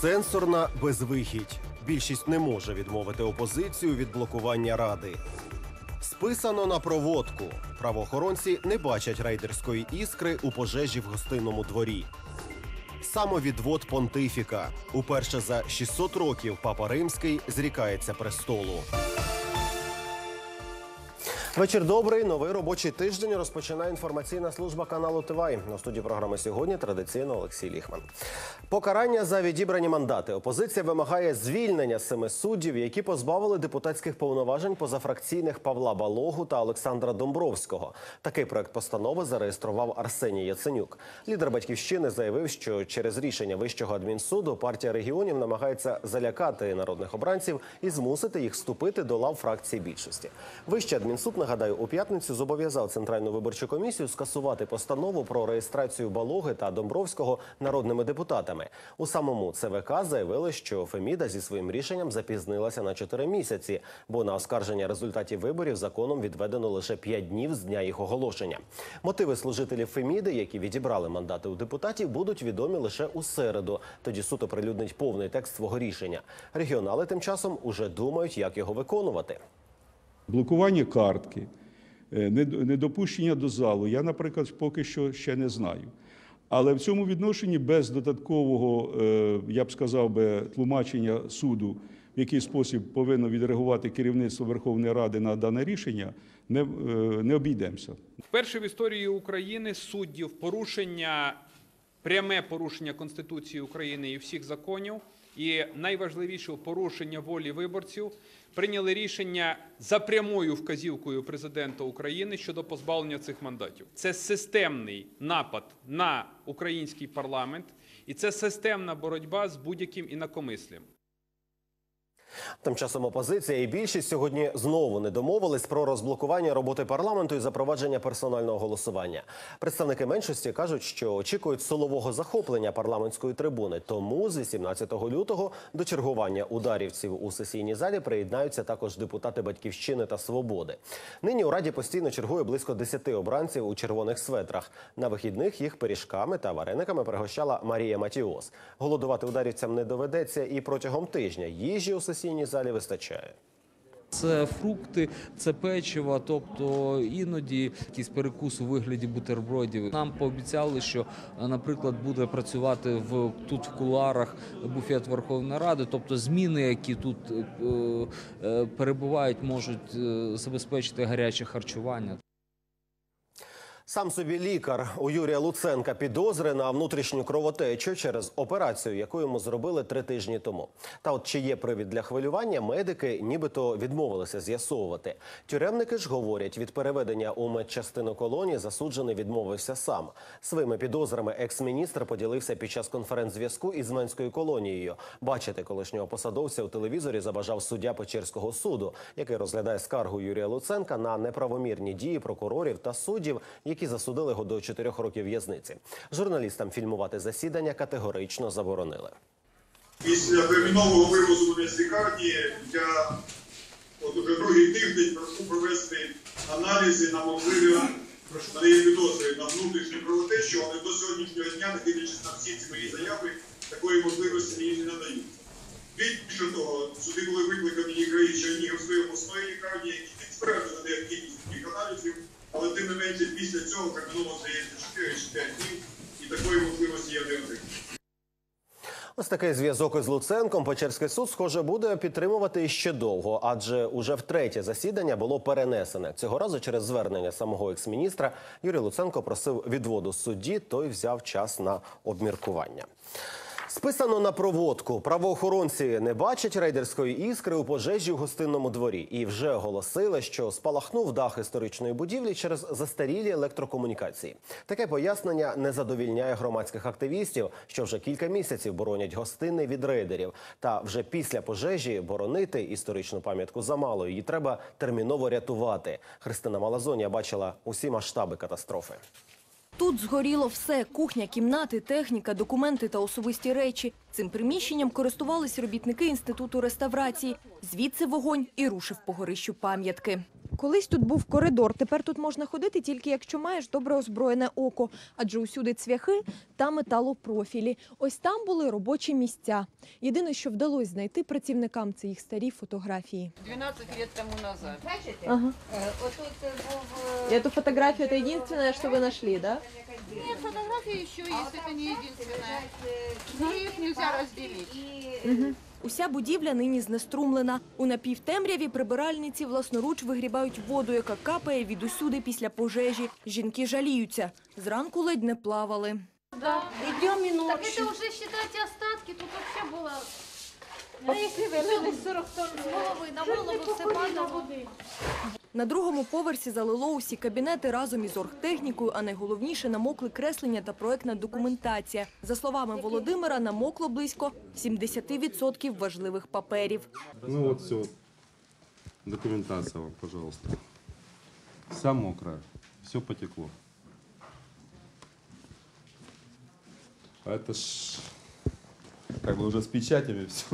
Сенсорна безвихідь. Більшість не може відмовити опозицію від блокування ради. Списано на проводку. Правоохоронці не бачать рейдерської іскри у пожежі в гостинному дворі. Самовідвод понтифіка. Уперше за 600 років папа римський зрікається престолу. Вечір добрий. Новий робочий тиждень розпочинає інформаційна служба каналу ТВАЙ. На студії програми сьогодні традиційно Олексій Ліхман. Покарання за відібрані мандати. Опозиція вимагає звільнення семи суддів, які позбавили депутатських повноважень позафракційних Павла Балогу та Олександра Домбровського. Такий проект постанови зареєстрував Арсеній Яценюк. Лідер батьківщини заявив, що через рішення вищого адмінсуду партія регіонів намагається залякати народних обранців і змусити їх вступити до лав фракції більшості. Вищий адмінсуд нагадаю, у п'ятницю зобов'язав центральну виборчу комісію скасувати постанову про реєстрацію Балоги та Домбровського народними депутатами. У самому ЦВК заявили, що Феміда зі своїм рішенням запізнилася на 4 місяці, бо на оскарження результатів виборів законом відведено лише 5 днів з дня їх оголошення. Мотиви служителів Феміди, які відібрали мандати у депутатів, будуть відомі лише у середу. Тоді суд оприлюднить повний текст свого рішення. Регіонали тим часом уже думають, як його виконувати. Блокування картки, е, нед- недопущення до залу. Я, наприклад, поки що ще не знаю. Але в цьому відношенні без додаткового, е, я б сказав би, тлумачення суду, в який спосіб повинно відреагувати керівництво Верховної Ради на дане рішення, не, е, не обійдемося. Вперше в історії України суддів порушення, пряме порушення Конституції України і всіх законів, і найважливіше порушення волі виборців, прийняли рішення за прямою вказівкою президента України щодо позбавлення цих мандатів. Це системний напад на український парламент, і це системна боротьба з будь-яким інакомислям. Тим часом опозиція і більшість сьогодні знову не домовились про розблокування роботи парламенту і запровадження персонального голосування. Представники меншості кажуть, що очікують силового захоплення парламентської трибуни. Тому з 17 лютого до чергування ударівців у сесійній залі приєднаються також депутати Батьківщини та Свободи. Нині у раді постійно чергує близько 10 обранців у червоних светрах. На вихідних їх пиріжками та варениками пригощала Марія Матіос. Голодувати ударівцям не доведеться і протягом тижня їжі у сесійній залі вистачає. Це фрукти, це печиво, тобто іноді якийсь перекус у вигляді бутербродів. Нам пообіцяли, що, наприклад, буде працювати в тут в кулуарах буфет Верховної Ради, тобто зміни, які тут е, е, перебувають, можуть е, забезпечити гаряче харчування. Сам собі лікар у Юрія Луценка підозри на внутрішню кровотечу через операцію, яку йому зробили три тижні тому. Та от чи є привід для хвилювання, медики нібито відмовилися з'ясовувати. Тюремники ж говорять, від переведення у медчастину колонії засуджений відмовився сам. Своїми підозрами екс-міністр поділився під час конференц-зв'язку із Менською колонією. Бачити колишнього посадовця у телевізорі забажав суддя Печерського суду, який розглядає скаргу Юрія Луценка на неправомірні дії прокурорів та суддів, які засудили його до 4 років в'язниці. Журналістам фільмувати засідання категорично заборонили. Після термінового вивозу мене з лікарні я от уже другий тиждень прошу провести аналізи на можливі на її підозри на внутрішню кровотечу, але до сьогоднішнього дня, не дивлячись на всі ці мої заяви, такої можливості мені не надають. Більше того, сюди були викликані лікарі Чернігівської обласної лікарні, які необхідність таких аналізів, але тим не менше після цього терміново здається 4 чи 5 днів, і такої можливості я не отримав. Ось такий зв'язок із Луценком Печерський суд, схоже, буде підтримувати іще довго, адже уже втретє засідання було перенесене. Цього разу через звернення самого екс-міністра Юрій Луценко просив відводу судді, той взяв час на обміркування. Списано на проводку. Правоохоронці не бачать рейдерської іскри у пожежі в гостинному дворі і вже оголосили, що спалахнув дах історичної будівлі через застарілі електрокомунікації. Таке пояснення не задовільняє громадських активістів, що вже кілька місяців боронять гостини від рейдерів. Та вже після пожежі боронити історичну пам'ятку замало. Її треба терміново рятувати. Христина Малазонія бачила усі масштаби катастрофи. Тут згоріло все – кухня, кімнати, техніка, документи та особисті речі. Цим приміщенням користувались робітники інституту реставрації. Звідси вогонь і рушив по горищу пам'ятки. Колись тут був коридор. Тепер тут можна ходити тільки якщо маєш добре озброєне око, адже усюди цвяхи та металопрофілі. Ось там були робочі місця. Єдине, що вдалося знайти працівникам, це їх старі фотографії. 12 лет тому назад. Ага. Е, Отут е, був... е, Эту фотографию это единственное, что вы нашли, да? Нет, фотографии еще есть, это не единственное. Но их нельзя разделить. Уся будівля нині знеструмлена. У напівтемряві прибиральниці власноруч вигрібають воду, яка капає від усюди після пожежі. Жінки жаліються. Зранку ледь не плавали. Так це вже, вважайте, остатки, тут взагалі было... А если вы 40 тонн с головы на голову все падало? На другому поверсі залило усі кабінети разом із оргтехнікою, а найголовніше намокли креслення та проектна документація. За словами Володимира, намокло близько 70% важливих паперів. Ну вот все. Документация вам, пожалуйста. Вся мокрая. Все потекло. А это ж как бы уже с печатями все.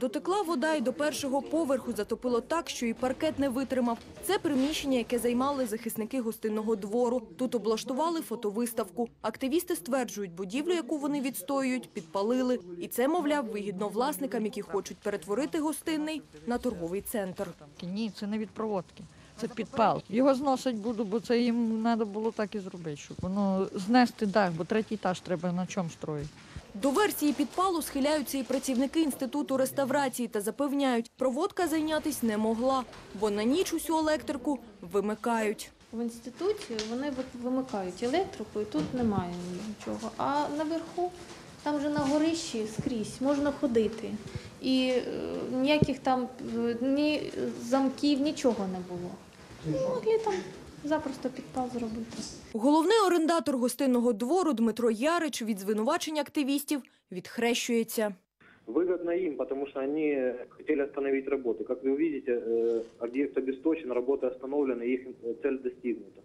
Дотекла вода і до першого поверху затопило так, що і паркет не витримав. Це приміщення, яке займали захисники гостинного двору. Тут облаштували фотовиставку. Активісти стверджують, будівлю, яку вони відстоюють, підпалили. І це, мовляв, вигідно власникам, які хочуть перетворити гостинний на торговий центр. Ні, це не від проводки. Це підпал. Його зносить буду, бо це їм треба було так і зробити, щоб воно знести дах, бо третій етаж треба на чому строїти. До версії підпалу схиляються і працівники інституту реставрації та запевняють, проводка зайнятись не могла, бо на ніч усю електрику вимикають. В інституті вони вимикають електрику і тут немає нічого. А наверху, там вже на горищі скрізь можна ходити. І е, ніяких там е, ні замків, нічого не було. Могли там запросто підпал зробити. Головний орендатор гостинного двору Дмитро Ярич від звинувачень активістів відхрещується. Выгодно им, потому что они хотели остановить работу. Как вы увидите, э, объект обесточен, работы остановлены, их э, цель достигнута.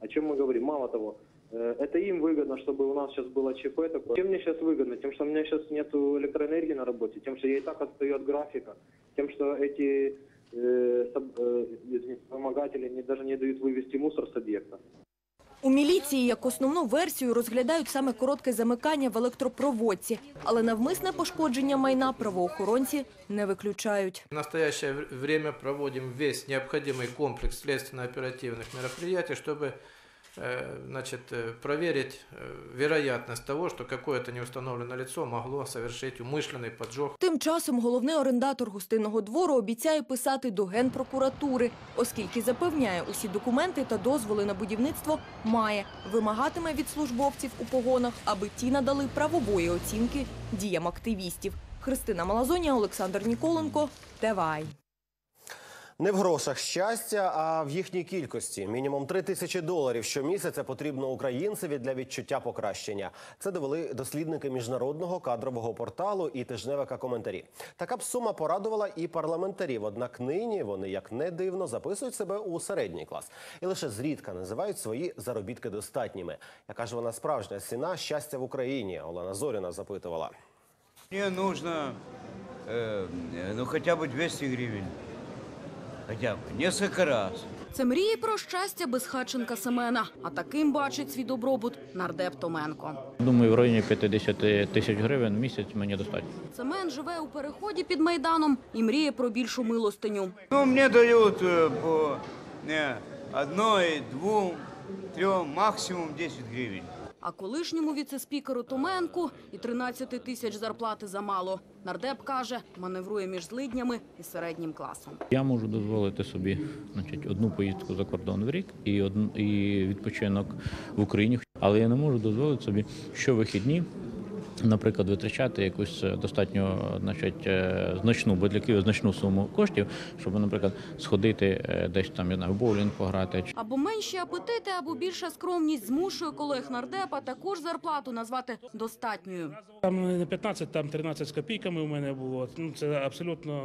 О чем мы говорим? Мало того, э, это им выгодно, чтобы у нас сейчас было ЧП такое. Чем мне сейчас выгодно? Тем, что у меня сейчас нет электроэнергии на работе, тем, что я и так отстаю от графика, тем, что эти э, соб- э, извините, помогатели не, даже не дают вывести мусор с объекта. У міліції як основну версію розглядають саме коротке замикання в електропроводці, але навмисне пошкодження майна правоохоронці не виключають. В настоящее вр- время проводим весь необходимый комплекс следственно-оперативных мероприятий, чтобы э, значит, э, проверить э, вероятность того, что какое-то неустановленное лицо могло совершить умышленный поджог Тим часом головний орендатор гостинного двору обіцяє писати до Генпрокуратури, оскільки запевняє, усі документи та дозволи на будівництво має. Вимагатиме від службовців у погонах, аби ті надали правової оцінки діям активістів. Христина Малазонія, Олександр Ніколенко, ТВАЙ. Не в грошах щастя, а в їхній кількості. Мінімум 3 тисячі доларів щомісяця потрібно українцеві для відчуття покращення. Це довели дослідники міжнародного кадрового порталу і тижневика коментарі. Така б сума порадувала і парламентарів. Однак нині вони, як не дивно, записують себе у середній клас і лише зрідка називають свої заробітки достатніми. Яка ж вона справжня ціна щастя в Україні? Олена Зоріна запитувала. Мне нужно, э, ну, хотя бы 200 гривен Хотя бы. Несколько раз. Це мрії про щастя безхатченка Семена. А таким бачить свій добробут нардеп Томенко. Думаю, в районі 50 тисяч гривень в місяць мені достатньо. Семен живе у переході під майданом і мріє про більшу милостиню. Ну, мне дают э, по э, одной, двум, трем, максимум 10 гривен. А колишньому віцеспікеру Томенку і 13 тисяч зарплати замало. Нардеп каже, маневрує між злиднями і середнім класом. Я можу дозволити собі значить, одну поїздку за кордон в рік і, одну, і відпочинок в Україні. Але я не можу дозволити собі щовихідні, наприклад, витрачати якусь е, достатньо значить, е, значну, бо для Києва значну суму коштів, щоб, наприклад, сходити е, десь там, я знаю, в боулінг пограти. Або менші апетити, або більша скромність змушує колег нардепа також зарплату назвати достатньою. Там не 15, там 13 з копійками у мене було. Ну, це абсолютно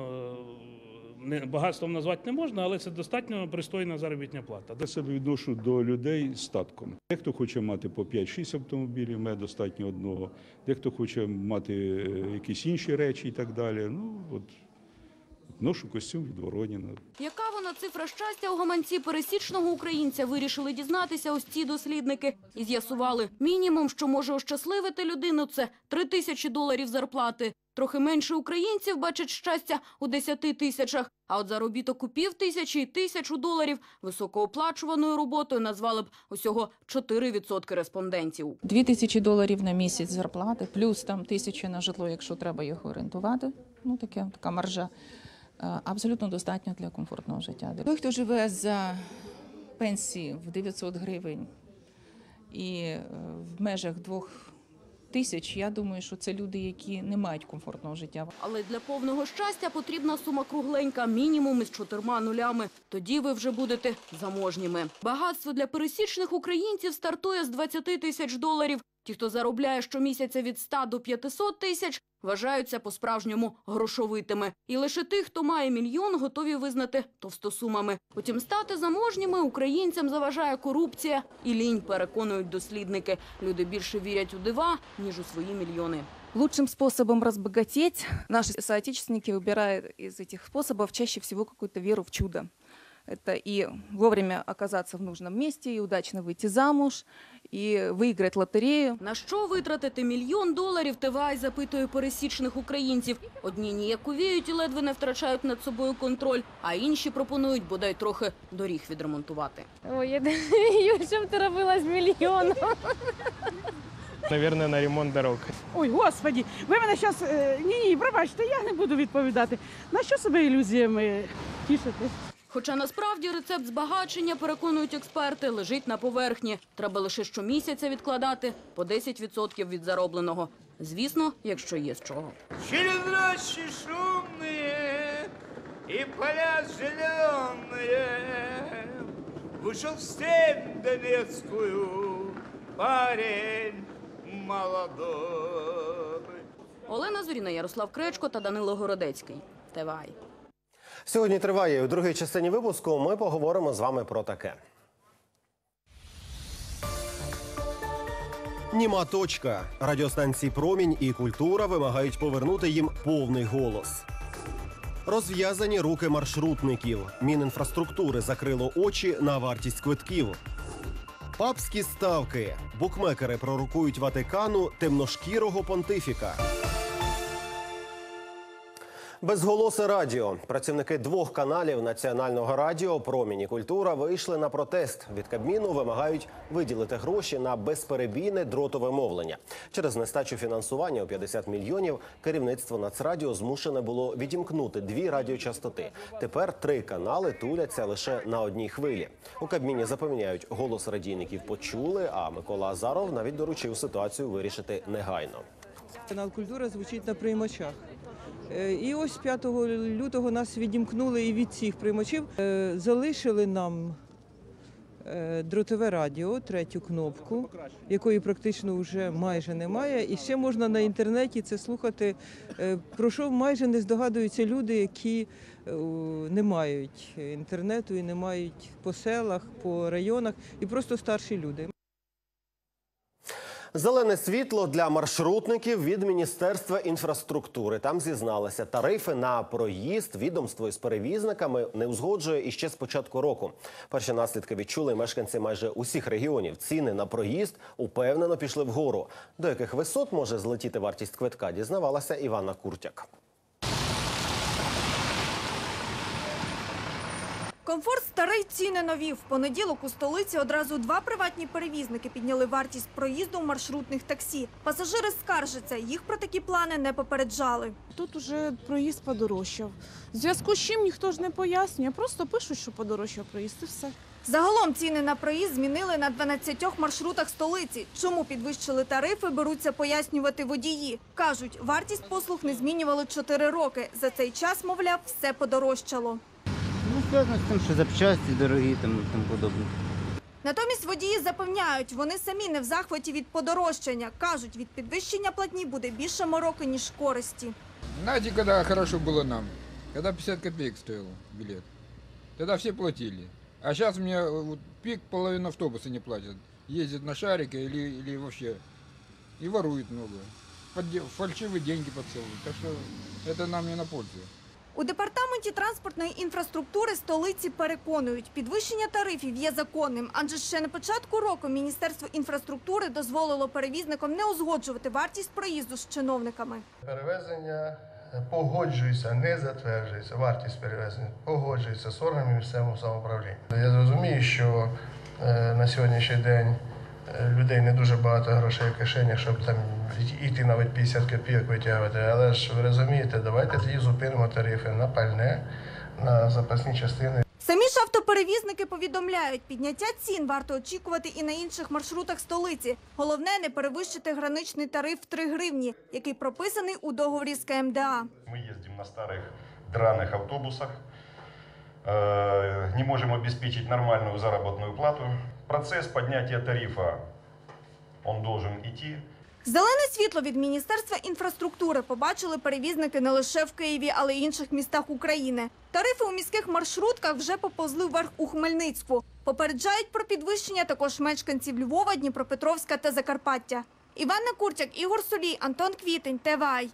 не- багатством назвати не можна, але це достатньо пристойна заробітна плата. Я себе відношу до людей з статком. Дехто хоче мати по 5-6 автомобілів, мене достатньо одного. Дехто хоче мати е, якісь інші речі і так далі. Ну, от ношу костюм від Вороніна. Яка вона цифра щастя у гаманці пересічного українця вирішили дізнатися ось ці дослідники і з'ясували мінімум, що може ощасливити людину, це три тисячі доларів зарплати. Трохи менше українців бачать щастя у 10 тисячах. А от заробіток у пів тисячі і тисячу доларів високооплачуваною роботою назвали б усього 4% респондентів. Дві тисячі доларів на місяць зарплати, плюс там тисячі на житло, якщо треба його орендувати. Ну таке така маржа. Е, Абсолютно достатньо для комфортного життя. Той, хто живе за пенсії в 900 гривень і е, в межах двох тисяч, я думаю, що це люди, які не мають комфортного життя. Але для повного щастя потрібна сума кругленька, мінімум із чотирма нулями. Тоді ви вже будете заможніми. Багатство для пересічних українців стартує з 20 тисяч доларів. Ті, хто заробляє щомісяця від 100 до 500 тисяч, вважаються по-справжньому грошовитими. І лише тих, хто має мільйон, готові визнати товстосумами. Потім стати заможніми українцям заважає корупція і лінь, переконують дослідники. Люди більше вірять у дива, ніж у свої мільйони. Лучшим способом разбогатеть наши соотечественники выбирают из этих способов чаще всего какую-то в чудо. Это и вовремя оказаться в нужном месте, и удачно выйти замуж, и выиграть лотерею. На що витратити мільйон доларів, ТВАЙ запитує пересічних українців. Одні ніяковіють і ледве не втрачають над собою контроль, а інші пропонують бодай трохи доріг відремонтувати. Ой, я думаю, що б ти робила з мільйоном. Наверное, на ремонт дорог. Ой, господі, ви мене зараз. Ні, ні, пробачте, я не буду відповідати. На що себе ілюзіями тішити? Хоча насправді рецепт збагачення, переконують експерти, лежить на поверхні. Треба лише щомісяця відкладати по 10% від заробленого. Звісно, якщо є з чого. Через рощи шумные и поля зеленые Вышел в степь Донецкую парень молодой. Олена Зоріна, Ярослав Кречко та Данило Городецький. ТВАЙ. Сьогодні триває у другій частині випуску. Ми поговоримо з вами про таке. Німа точка. Радіостанції Промінь і культура вимагають повернути їм повний голос. Розв'язані руки маршрутників. Мінінфраструктури закрило очі на вартість квитків. Папські ставки. Букмекери пророкують Ватикану темношкірого понтифіка. Безголосе радіо. Працівники двох каналів національного радіо Промінь і культура вийшли на протест. Від Кабміну вимагають виділити гроші на безперебійне дротове мовлення. Через нестачу фінансування у 50 мільйонів керівництво Нацрадіо змушене було відімкнути дві радіочастоти. Тепер три канали туляться лише на одній хвилі. У Кабміні запевняють, голос радійників почули. А Микола Азаров навіть доручив ситуацію вирішити негайно. Канал Культура звучить на приймачах. Е, І ось 5 лютого нас відімкнули і від цих приймачів. Е, Залишили нам е, дротове радіо, третю кнопку, якої практично вже майже немає. І ще можна на інтернеті це слухати, про що майже не здогадуються люди, які не мають інтернету і не мають по селах, по районах, і просто старші люди. Зелене світло для маршрутників від Міністерства інфраструктури. Там зізналися, тарифи на проїзд відомство із перевізниками не узгоджує іще з початку року. Перші наслідки відчули мешканці майже усіх регіонів. Ціни на проїзд упевнено пішли вгору. До яких висот може злетіти вартість квитка, дізнавалася Івана Куртяк. Комфорт старий ціни нові. В понеділок у столиці одразу два приватні перевізники підняли вартість проїзду маршрутних таксі. Пасажири скаржаться, їх про такі плани не попереджали. Тут уже проїзд подорожчав. В зв'язку з чим ніхто ж не пояснює, просто пишуть, що подорожчав проїзд і все. Загалом ціни на проїзд змінили на 12 маршрутах столиці. Чому підвищили тарифи, беруться пояснювати водії. Кажуть, вартість послуг не змінювали 4 роки. За цей час, мовляв, все подорожчало. Ну, зв'язано з тим, що запчасті дорогі там і тому подобне. Натомість водії запевняють, вони самі не в захваті від подорожчання. Кажуть, від підвищення платні буде більше мороки, ніж користі. Знаете, когда хорошо было нам? когда 50 копеек стоил билет. Тогда все платили. А сейчас у меня э, вот пик половина автобуса не платят. Ездят на шарике или, или вообще. И воруют много. Подде- Фальшивые деньги подсовывают. Так что это нам не на пользу. У департаменті транспортної інфраструктури столиці переконують, підвищення тарифів є законним, адже ще на початку року Міністерство інфраструктури дозволило перевізникам не узгоджувати вартість проїзду з чиновниками. Перевезення погоджується, не затверджується. Вартість перевезення погоджується з органами місцевого самоуправління. Я зрозумію, що е, на сьогоднішній день людей не дуже багато грошей в кишені, щоб там йти навіть 50 копійок витягувати. Але ж ви розумієте, давайте тоді зупинимо тарифи на пальне, на запасні частини. Самі ж автоперевізники повідомляють, підняття цін варто очікувати і на інших маршрутах столиці. Головне не перевищити граничний тариф в 3 гривні, який прописаний у договорі з КМДА. Мы ездим на старых драных автобусах, э, не можем обеспечить нормальную заработную плату. Процесс поднятия тарифа, он должен идти. Зелене світло від Міністерства інфраструктури побачили перевізники не лише в Києві, але й інших містах України. Тарифи у міських маршрутках вже поповзли вверх у Хмельницьку. Попереджають про підвищення також мешканців Львова, Дніпропетровська та Закарпаття. Іванна Курчак, Ігор Солій, Антон Квітень, ТВАЙ.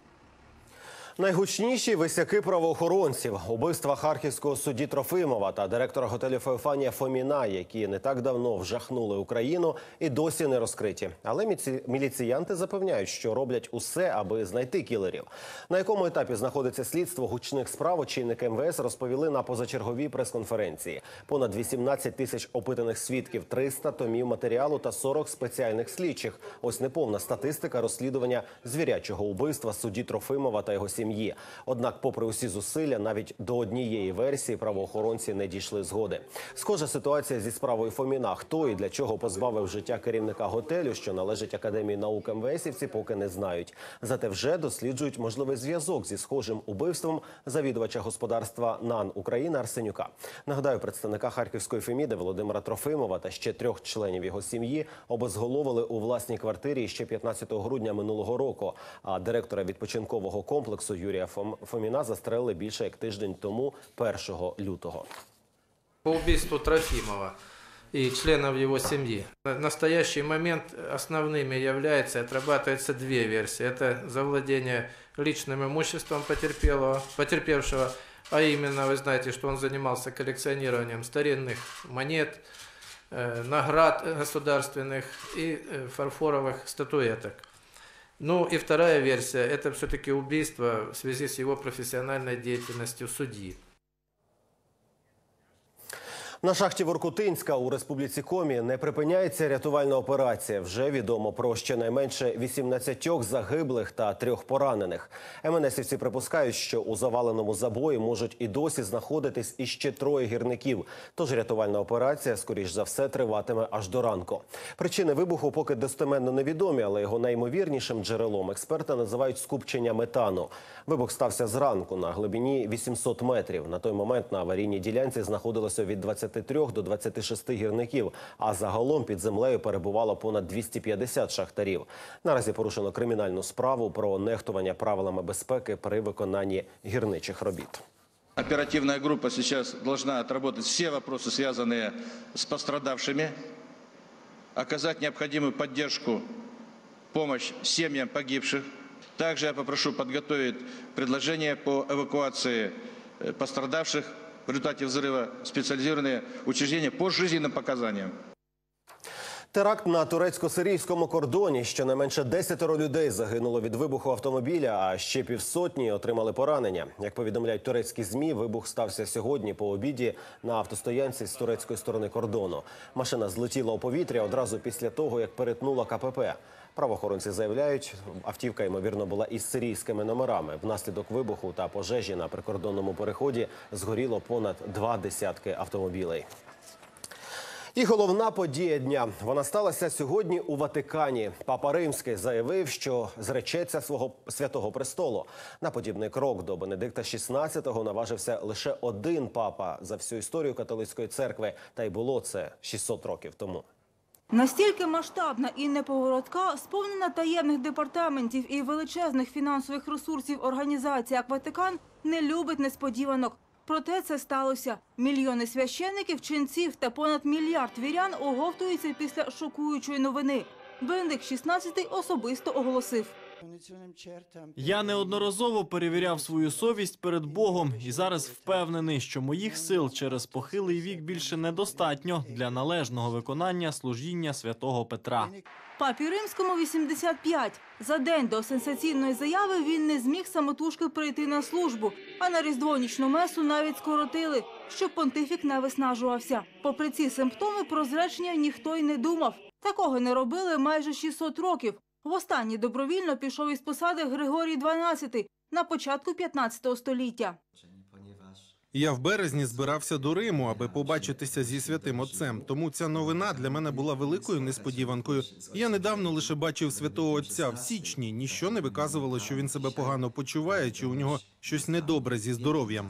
Найгучніші висяки правоохоронців, убивства харківського судді Трофимова та директора готелю Феофанія Фоміна, які не так давно вжахнули Україну, і досі не розкриті. Але міліціянти запевняють, що роблять усе, аби знайти кілерів. На якому етапі знаходиться слідство гучних справ, очільники МВС розповіли на позачерговій прес-конференції. Понад 18 тисяч опитаних свідків, 300 томів матеріалу та 40 спеціальних слідчих. Ось неповна статистика розслідування звірячого убивства судді Трофимова та його сім'ї. Однак, попри усі зусилля, навіть до однієї версії правоохоронці не дійшли згоди. Схожа ситуація зі справою Фоміна. Хто і для чого позбавив життя керівника готелю, що належить академії наук МВСівці, поки не знають. Зате вже досліджують можливий зв'язок зі схожим убивством завідувача господарства НАН України Арсенюка. Нагадаю, представника харківської Феміди Володимира Трофимова та ще трьох членів його сім'ї обезголовили у власній квартирі ще 15 грудня минулого року. А директора відпочинкового комплексу Юрія Фом- Фоміна застрелили більше як тиждень тому, 1 лютого. по убийству Трофимова и членов его семьи. На настоящий момент основными является, отрабатывается две версии. Это завладение личным имуществом потерпелого, потерпевшего, а именно, вы знаете, что он занимался коллекционированием старинных монет, э, наград государственных и э, фарфоровых статуэток. Ну и вторая версия, это все-таки убийство в связи с его профессиональной деятельностью судьи. На шахті Воркутинська у республіці Комі не припиняється рятувальна операція. Вже відомо про щонайменше 18 загиблих та трьох поранених. МНСівці припускають, що у заваленому забої можуть і досі знаходитись іще троє гірників. Тож рятувальна операція, скоріш за все, триватиме аж до ранку. Причини вибуху поки достеменно невідомі, але його наймовірнішим джерелом експерти називають скупчення метану. Вибух стався зранку на глибині 800 метрів. На той момент на аварійній ділянці знаходилося від 23 до 26 гірників, а загалом під землею перебувало понад 250 шахтарів. Наразі порушено кримінальну справу про нехтування правилами безпеки при виконанні гірничих робіт. Оперативная группа сейчас должна отработать все вопросы, связанные с пострадавшими, оказать необходимую поддержку, помощь семьям погибших. Также я попрошу подготовить предложение по эвакуации э, пострадавших в результате взрыва в специализированные учреждения по жизненным показаниям. Теракт на турецько-сирійському кордоні. Щонайменше десятеро людей загинуло від вибуху автомобіля, а ще півсотні отримали поранення. Як повідомляють турецькі змі, вибух стався сьогодні по обіді на автостоянці з турецької сторони кордону. Машина злетіла у повітря одразу після того, як перетнула КПП. Правоохоронці заявляють, автівка ймовірно була із сирійськими номерами. Внаслідок вибуху та пожежі на прикордонному переході згоріло понад два десятки автомобілей. І головна подія дня вона сталася сьогодні у Ватикані. Папа Римський заявив, що зречеться свого святого престолу. На подібний крок до Бенедикта XVI наважився лише один папа за всю історію католицької церкви, та й було це 600 років тому. Настільки масштабна і неповоротка, сповнена таємних департаментів і величезних фінансових ресурсів організація як не любить несподіванок. Проте це сталося. Мільйони священників, ченців та понад мільярд вірян оговтуються після шокуючої новини. Бендик 16 особисто оголосив. Я неодноразово перевіряв свою совість перед Богом і зараз впевнений, що моїх сил через похилий вік більше недостатньо для належного виконання служіння святого Петра. Папі Римському 85. За день до сенсаційної заяви він не зміг самотужки прийти на службу, а на різдвонічну месу навіть скоротили, щоб понтифік не виснажувався. Попри ці симптоми, про зречення ніхто й не думав. Такого не робили майже 600 років. Востаннє добровільно пішов із посади Григорій XII на початку 15 століття. Я в березні збирався до Риму, аби побачитися зі святим отцем. Тому ця новина для мене була великою несподіванкою. Я недавно лише бачив святого отця в січні. Ніщо не виказувало, що він себе погано почуває, чи у нього щось недобре зі здоров'ям.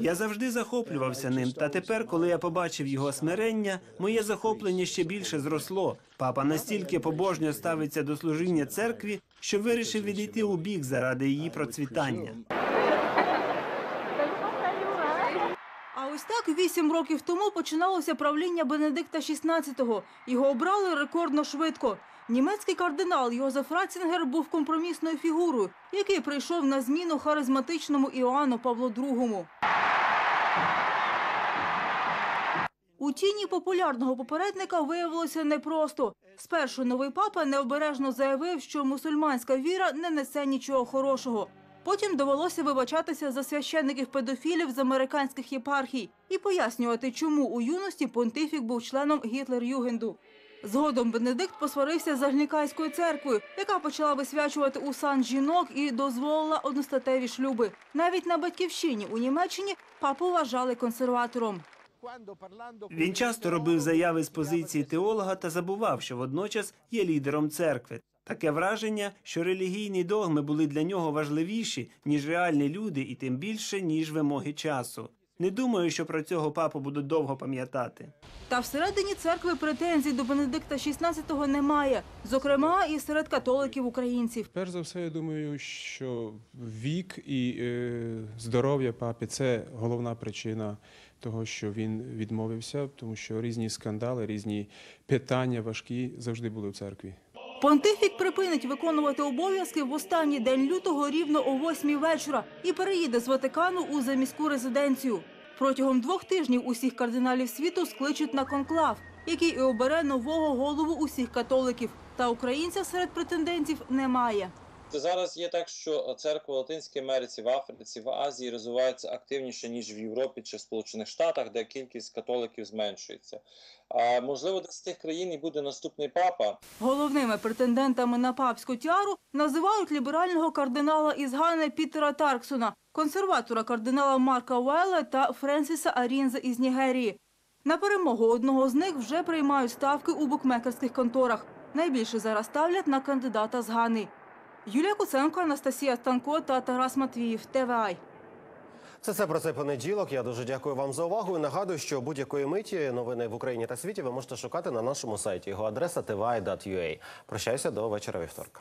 Я завжди захоплювався ним. Та тепер, коли я побачив його смирення, моє захоплення ще більше зросло. Папа настільки побожньо ставиться до служіння церкві, що вирішив відійти у бік заради її процвітання. А ось так вісім років тому починалося правління Бенедикта XVI. Його обрали рекордно швидко. Німецький кардинал Йозеф Ратцінгер був компромісною фігурою, який прийшов на зміну харизматичному Іоанну Павлу II. У тіні популярного попередника виявилося непросто. Спершу новий папа необережно заявив, що мусульманська віра не несе нічого хорошого. Потім довелося вибачатися за священників-педофілів з американських єпархій і пояснювати, чому у юності понтифік був членом Гітлер-Югенду. Згодом Бенедикт посварився з Агнікайською церквою, яка почала висвячувати у сан жінок і дозволила одностатеві шлюби. Навіть на батьківщині у Німеччині папу вважали консерватором. Він часто робив заяви з позиції теолога та забував, що водночас є лідером церкви. Таке враження, що релігійні догми були для нього важливіші, ніж реальні люди, і тим більше, ніж вимоги часу. Не думаю, що про цього папу будуть довго пам'ятати. Та всередині церкви претензій до Бенедикта XVI немає, зокрема і серед католиків-українців. Перш за все, я думаю, що вік і е, здоров'я папи це головна причина того, що він відмовився, тому що різні скандали, різні питання важкі завжди були в церкві. Понтифік припинить виконувати обов'язки в останній день лютого рівно о восьмій вечора і переїде з Ватикану у заміську резиденцію. Протягом двох тижнів усіх кардиналів світу скличуть на конклав, який і обере нового голову усіх католиків. Та українця серед претендентів немає. Зараз є так, що церква в Латинській Америці, в Африці, в Азії розвивається активніше ніж в Європі чи Сполучених Штатах, де кількість католиків зменшується. А можливо, з тих країн і буде наступний папа. Головними претендентами на папську тіару називають ліберального кардинала із Гани Пітера Тарксона, консерватора кардинала Марка Уайла та Френсіса Арінза із Нігерії. На перемогу одного з них вже приймають ставки у букмекерських конторах. Найбільше зараз ставлять на кандидата з Гани. Юлія Куценко, Анастасія Станко та Тарас Матвіїв. ТВА. Це все про цей понеділок. Я дуже дякую вам за увагу. і Нагадую, що будь-якої миті новини в Україні та світі ви можете шукати на нашому сайті. Його адреса tva.ua. Прощаюся до вечора вівторка.